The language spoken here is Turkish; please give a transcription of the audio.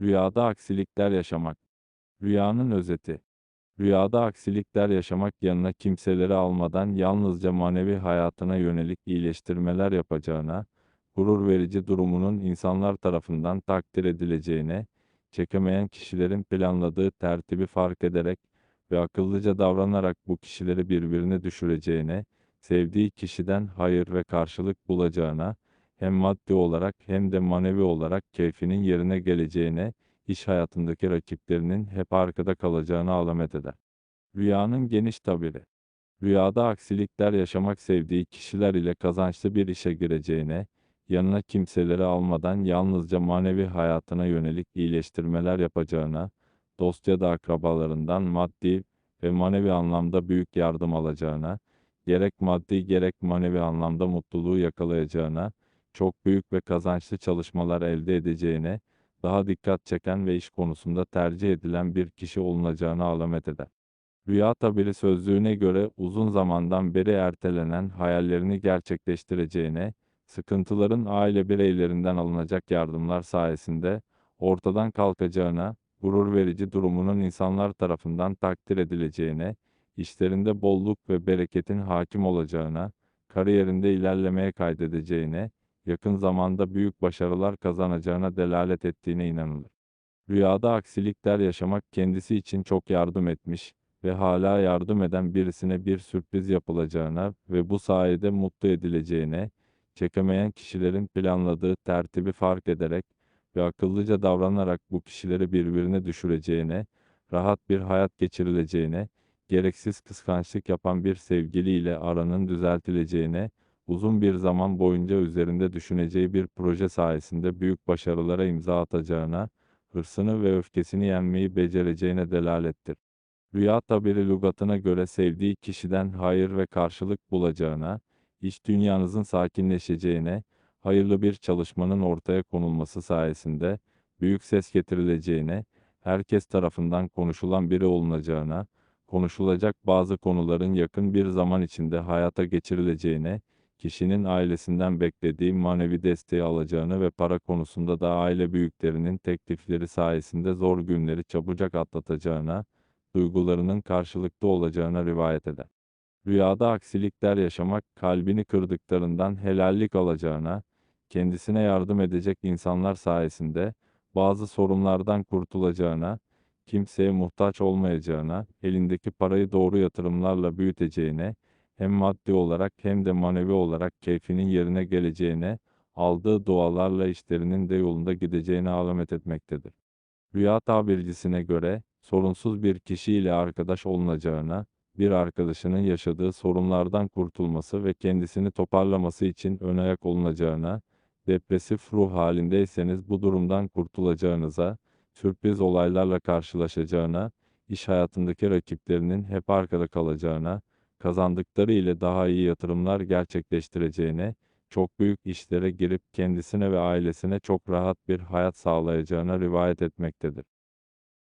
Rüyada aksilikler yaşamak. Rüyanın özeti. Rüyada aksilikler yaşamak yanına kimseleri almadan yalnızca manevi hayatına yönelik iyileştirmeler yapacağına, gurur verici durumunun insanlar tarafından takdir edileceğine, çekemeyen kişilerin planladığı tertibi fark ederek ve akıllıca davranarak bu kişileri birbirine düşüreceğine, sevdiği kişiden hayır ve karşılık bulacağına, hem maddi olarak hem de manevi olarak keyfinin yerine geleceğine, iş hayatındaki rakiplerinin hep arkada kalacağını alamet eder. Rüyanın geniş tabiri. Rüyada aksilikler yaşamak sevdiği kişiler ile kazançlı bir işe gireceğine, yanına kimseleri almadan yalnızca manevi hayatına yönelik iyileştirmeler yapacağına, dost ya da akrabalarından maddi ve manevi anlamda büyük yardım alacağına, gerek maddi gerek manevi anlamda mutluluğu yakalayacağına, çok büyük ve kazançlı çalışmalar elde edeceğine, daha dikkat çeken ve iş konusunda tercih edilen bir kişi olunacağını alamet eder. Rüya tabiri sözlüğüne göre uzun zamandan beri ertelenen hayallerini gerçekleştireceğine, sıkıntıların aile bireylerinden alınacak yardımlar sayesinde ortadan kalkacağına, gurur verici durumunun insanlar tarafından takdir edileceğine, işlerinde bolluk ve bereketin hakim olacağına, kariyerinde ilerlemeye kaydedeceğine, yakın zamanda büyük başarılar kazanacağına delalet ettiğine inanılır. Rüyada aksilikler yaşamak kendisi için çok yardım etmiş ve hala yardım eden birisine bir sürpriz yapılacağına ve bu sayede mutlu edileceğine, çekemeyen kişilerin planladığı tertibi fark ederek ve akıllıca davranarak bu kişileri birbirine düşüreceğine, rahat bir hayat geçirileceğine, gereksiz kıskançlık yapan bir sevgiliyle aranın düzeltileceğine, uzun bir zaman boyunca üzerinde düşüneceği bir proje sayesinde büyük başarılara imza atacağına, hırsını ve öfkesini yenmeyi becereceğine delalettir. Rüya tabiri lügatına göre sevdiği kişiden hayır ve karşılık bulacağına, iş dünyanızın sakinleşeceğine, hayırlı bir çalışmanın ortaya konulması sayesinde büyük ses getirileceğine, herkes tarafından konuşulan biri olunacağına, konuşulacak bazı konuların yakın bir zaman içinde hayata geçirileceğine, kişinin ailesinden beklediği manevi desteği alacağını ve para konusunda da aile büyüklerinin teklifleri sayesinde zor günleri çabucak atlatacağına, duygularının karşılıklı olacağına rivayet eder. Rüyada aksilikler yaşamak, kalbini kırdıklarından helallik alacağına, kendisine yardım edecek insanlar sayesinde bazı sorunlardan kurtulacağına, kimseye muhtaç olmayacağına, elindeki parayı doğru yatırımlarla büyüteceğine, hem maddi olarak hem de manevi olarak keyfinin yerine geleceğine, aldığı dualarla işlerinin de yolunda gideceğine alamet etmektedir. Rüya tabircisine göre, sorunsuz bir kişiyle arkadaş olunacağına, bir arkadaşının yaşadığı sorunlardan kurtulması ve kendisini toparlaması için ön ayak olunacağına, depresif ruh halindeyseniz bu durumdan kurtulacağınıza, sürpriz olaylarla karşılaşacağına, iş hayatındaki rakiplerinin hep arkada kalacağına, kazandıkları ile daha iyi yatırımlar gerçekleştireceğine, çok büyük işlere girip kendisine ve ailesine çok rahat bir hayat sağlayacağına rivayet etmektedir.